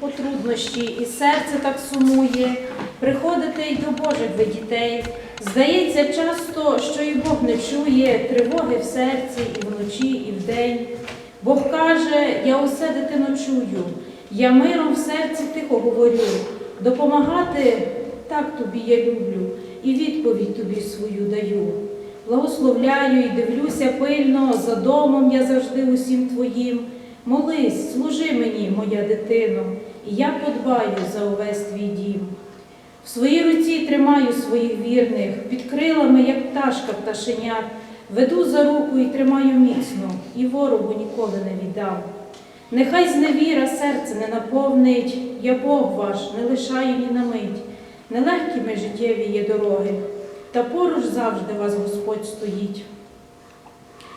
у труднощі, і серце так сумує. Приходите й до Божих ви дітей. Здається часто, що і Бог не чує тривоги в серці і вночі, і вдень. Бог каже, я усе дитино чую, я миром в серці тихо говорю. Допомагати так тобі я люблю, і відповідь тобі свою даю. Благословляю і дивлюся пильно, за домом я завжди усім твоїм. Молись, служи мені, моя дитино, і я подбаю за увесь твій дім. В своїй руці тримаю своїх вірних, під крилами, як пташка пташенят, веду за руку і тримаю міцно, і ворогу ніколи не віддам. Нехай зневіра серце не наповнить, я Бог ваш не лишаю ні на мить. Нелегкими життєві є дороги, та поруч завжди вас Господь стоїть.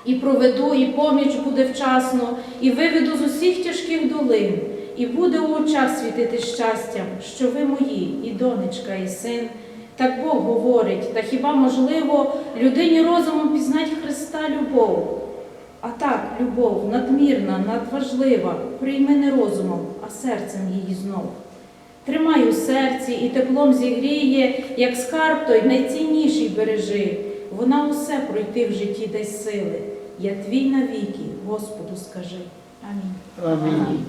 І проведу, і поміч буде вчасно, і виведу з усіх тяжких долин, і буде у очах світити щастям, що ви мої, і донечка, і син. Так Бог говорить, та хіба можливо людині розумом пізнать Христа любов? А так, любов надмірна, надважлива, прийми не розумом, а серцем її знов. Тримай у серці і теплом зігріє, як скарб той найцінніший бережи. Вона усе пройти в житті дасть сили. Я твій навіки, Господу скажи. Амінь. Амінь.